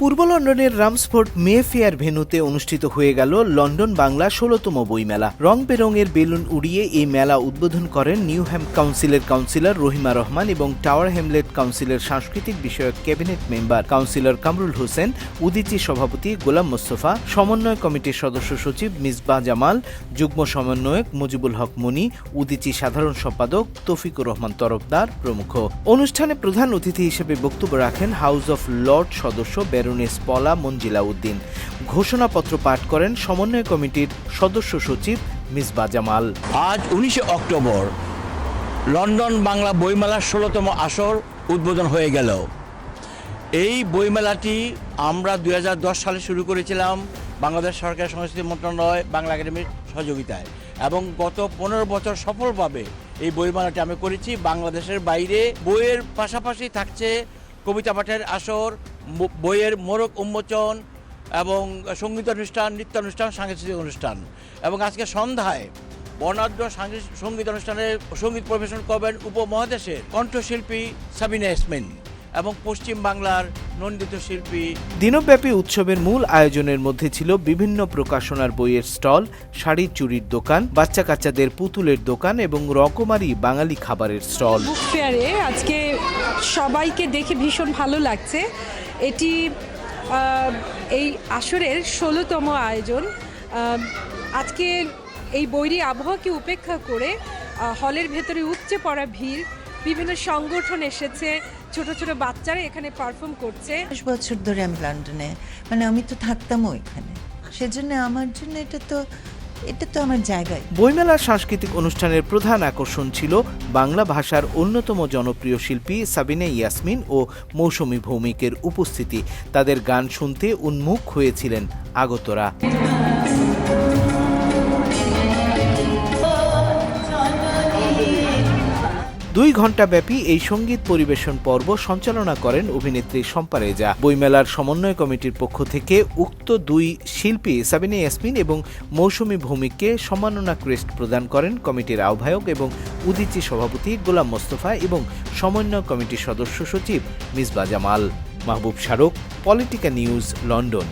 পূর্ব লন্ডনের রামসফোর্ড মে ফেয়ার ভেন্যুতে অনুষ্ঠিত হয়ে গেল লন্ডন বাংলা ষোলতম বইমেলা। রং বেরঙের বেলুন উড়িয়ে এই মেলা উদ্বোধন করেন নিউ হ্যাম কাউন্সিলের কাউন্সিলর রহিমা রহমান এবং টাওয়ার হ্যামলেট কাউন্সিলের সাংস্কৃতিক বিষয়ক cabinet member councillor Kamrul Hossain, Udichi সভাপতি গোলাম মোস্তফা, সমন্বয় কমিটির সদস্য সচিব মিসবা জামাল, যুগ্ম সমন্বয়ক মুজিবুল হক মনি, উদিচি সাধারণ সম্পাদক তফিকুর রহমান তরফদার প্রমুখ। অনুষ্ঠানে প্রধান অতিথি হিসেবে বক্তব্য রাখেন হাউস অফ লর্ড সদস্য ব্যারোনেস পলা মঞ্জিলা উদ্দিন ঘোষণাপত্র পাঠ করেন সমন্বয় কমিটির সদস্য সচিব মিসবা জামাল। আজ উনিশে অক্টোবর লন্ডন বাংলা বইমেলার ষোলোতম আসর উদ্বোধন হয়ে গেল। এই বইমেলাটি আমরা দুই হাজার দশ সালে শুরু করেছিলাম বাংলাদেশ সরকার সংস্কৃতি মন্ত্রণালয় বাংলা একাডেমির সহযোগিতায় এবং গত পনেরো বছর সফলভাবে এই বইমেলাটি আমি করেছি। বাংলাদেশের বাইরে বইয়ের পাশাপাশি থাকছে কবিতা পাঠের আসর বইয়ের মোড়ক উন্মোচন এবং সংগীত অনুষ্ঠান নৃত্য অনুষ্ঠান সাংস্কৃতিক অনুষ্ঠান। এবং আজকে সন্ধ্যায় বর্ণাঢ্য সংগীত অনুষ্ঠানে সংগীত পরিবেশন করবেন উপমহাদেশের কণ্ঠশিল্পী সাবিনা ইসমিন এবং পশ্চিম বাংলার নন্দিত শিল্পী দিনব্যাপী উৎসবের মূল আয়োজনের মধ্যে ছিল বিভিন্ন প্রকাশনার বইয়ের স্টল শাড়ি চুরির দোকান বাচ্চা কাচ্চাদের পুতুলের দোকান এবং রকমারি বাঙালি খাবারের স্টল। বুক ফেয়ারে আজকে সবাইকে দেখে ভীষণ ভালো লাগছে। এটি এই আসরের ষোলোতম আয়োজন। আজকে এই বৈরী আবহাওয়াকে উপেক্ষা করে হলের ভেতরে উপচে পড়া ভিড়, বিভিন্ন সংগঠন এসেছে, ছোট ছোট বাচ্চারা এখানে পারফর্ম করছে। দশ বছর ধরে আমি লন্ডনে মানে আমি তো থাকতামও এখানে। সেজন্য আমার জন্য এটা তো এটা তো আমার জায়গায়। বইমেলার সাংস্কৃতিক অনুষ্ঠানের প্রধান আকর্ষণ ছিল বাংলা ভাষার অন্যতম জনপ্রিয় শিল্পী সাবিনে ইয়াসমিন ও মৌসুমী ভৌমিকের উপস্থিতি। তাদের গান শুনতে উন্মুখ হয়েছিলেন আগতরা। দুই ঘণ্টা ব্যাপী এই সংগীত পরিবেশন পর্ব সঞ্চালনা করেন অভিনেত্রী শম্পা রেজা। বইমেলার সমন্বয় কমিটির পক্ষ থেকে উক্ত দুই শিল্পী সাবিনা ইয়াসমিন এবং মৌসুমী ভৌমিককে সম্মাননা ক্রেস্ট প্রদান করেন কমিটির আহ্বায়ক এবং উদিচি সভাপতি গোলাম মোস্তফা এবং সমন্বয় কমিটির সদস্য সচিব মিসবা জামাল। মাহবুব শারক পলিটিকা নিউজ, লন্ডন।